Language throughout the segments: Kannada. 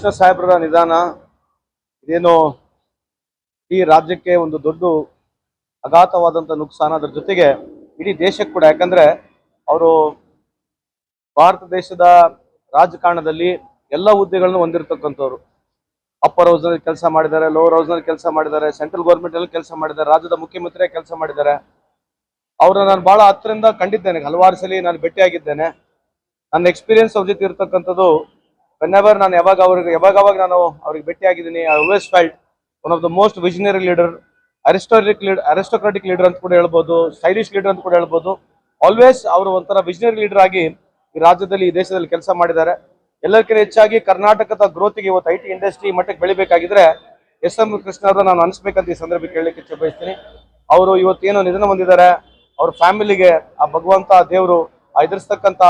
ಕೃಷ್ಣ ಸಾಹೇಬ್ರ ನಿಧಾನ, ಇದೇನು ಈ ರಾಜ್ಯಕ್ಕೆ ಒಂದು ದೊಡ್ಡ ಅಗಾತವಾದಂತ ನುಕ್ಸಾನ ಅದ್ರ ಜೊತೆಗೆ ಇಡೀ ದೇಶಕ್ಕೆ ಕೂಡ. ಯಾಕಂದ್ರೆ ಅವರು ಭಾರತ ದೇಶದ ರಾಜಕಾರಣದಲ್ಲಿ ಎಲ್ಲ ಹುದ್ದೆಗಳನ್ನು ಹೊಂದಿರತಕ್ಕಂಥವ್ರು. ಅಪ್ಪರ್ ಹೌಸ್ನಲ್ಲಿ ಕೆಲಸ ಮಾಡಿದ್ದಾರೆ ಲೋವರ್ ಹೌಸ್ನಲ್ಲಿ ಕೆಲಸ ಮಾಡಿದ್ದಾರೆ ಸೆಂಟ್ರಲ್ ಗೌರ್ಮೆಂಟ್ ಅಲ್ಲಿ ಕೆಲಸ ಮಾಡಿದ್ದಾರೆ, ರಾಜ್ಯದ ಮುಖ್ಯಮಂತ್ರಿ ಕೆಲಸ ಮಾಡಿದ್ದಾರೆ. ಅವ್ರನ್ನ ನಾನು ಬಹಳ ಹತ್ತರಿಂದ ಕಂಡಿದ್ದೇನೆ, ಹಲವಾರು ಸಲ ನಾನು ಭೇಟಿಯಾಗಿದ್ದೇನೆ. ನನ್ನ ಎಕ್ಸ್ಪೀರಿಯನ್ಸ್ ಅವ್ರ ಜೊತೆ ಇರ್ತಕ್ಕಂಥದ್ದು ವೆನ್ ಎವರ್ ನಾನು ಯಾವಾಗ ಅವ್ರಿಗೆ ಯಾವಾಗ ಅವಾಗ ನಾನು ಅವ್ರಿಗೆ ಭೇಟಿಯಾಗಿದ್ದೀನಿ I always felt one of the most visionary leader ಅರಿಸ್ಟೋರಿಕ್ leader aristocratic leader ಅಂತ ಕೂಡ ಹೇಳ್ಬೋದು ಸ್ಟೈಲಿಶ್ ಲೀಡರ್ ಅಂತ ಕೂಡ ಹೇಳ್ಬೋದು. ಆಲ್ವೇಸ್ ಅವರು ಒಂಥರ ವಿಷನರಿ ಲೀಡರ್ ಆಗಿ ಈ ರಾಜ್ಯದಲ್ಲಿ, ಈ ದೇಶದಲ್ಲಿ ಕೆಲಸ ಮಾಡಿದ್ದಾರೆ. ಎಲ್ಲರಿಗಿಂತ ಹೆಚ್ಚಾಗಿ ಕರ್ನಾಟಕದ ಗ್ರೋತಿಗೆ ಇವತ್ತು ಐ ಟಿ ಇಂಡಸ್ಟ್ರಿ ಮಟ್ಟಕ್ಕೆ ಬೆಳಿಬೇಕಾಗಿದ್ರೆ ಎಸ್ ಎಂ ಕೃಷ್ಣ ಅವ್ರನ್ನ ನಾನು ಅನಿಸ್ಬೇಕಂತ ಈ ಸಂದರ್ಭ ಕೇಳಲಿಕ್ಕೆ ಇಚ್ಛೆ ಬಯಸ್ತೀನಿ ಅವರು ಇವತ್ತೇನೋ ನಿಧನ ಹೊಂದಿದ್ದಾರೆ, ಅವ್ರ ಫ್ಯಾಮಿಲಿಗೆ ಆ ಭಗವಂತ ದೇವರು ಆ ಎದುರಿಸ್ತಕ್ಕಂಥ,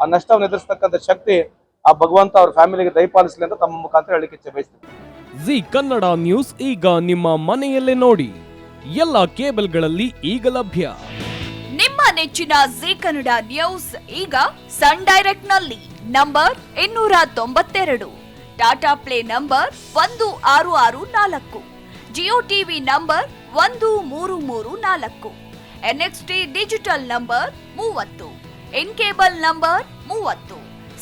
ಆ ನಷ್ಟವನ್ನು ಎದುರಿಸ್ತಕ್ಕಂಥ ಶಕ್ತಿ ಆ ಭಗವಂತ ಅವ್ರ ಫ್ಯಾಮಿಲಿಗೆ ದಯಪಾಲಿಸಲಿ ಅಂತ ತಮ್ಮ ಮುಖಾಂತರ ಹೇಳಿಕೆ ಇಚ್ಛೆ ಬಯಸ್ತೀನಿ. ಜಿ ಕನ್ನಡ ನ್ಯೂಸ್ ಈಗ ನಿಮ್ಮ ಮನೆಯಲ್ಲೇ ನೋಡಿ. ಎಲ್ಲ ಕೇಬಲ್ಗಳಲ್ಲಿ ಈಗ ಲಭ್ಯ. ನಿಮ್ಮ ನೆಚ್ಚಿನ ಜಿ ಕನ್ನಡ ನ್ಯೂಸ್ ಈಗ ಸನ್ ಡೈರೆಕ್ಟ್ನಲ್ಲಿ ನಂಬರ್ ಇನ್ನೂರ ತೊಂಬತ್ತೆರಡು. ಟಾಟಾ ಪ್ಲೇ ನಂಬರ್ ಒಂದು ಆರು ಆರು ನಾಲ್ಕು. ಜಿಯೋ ಟಿವಿ ನಂಬರ್ ಒಂದು ಮೂರು ಮೂರು ನಾಲ್ಕು. ಎನ್ಎಕ್ಸ್ಟಿ ಡಿಜಿಟಲ್ ನಂಬರ್ ಮೂವತ್ತು. ಇನ್ ಕೇಬಲ್ ನಂಬರ್ ಮೂವತ್ತು.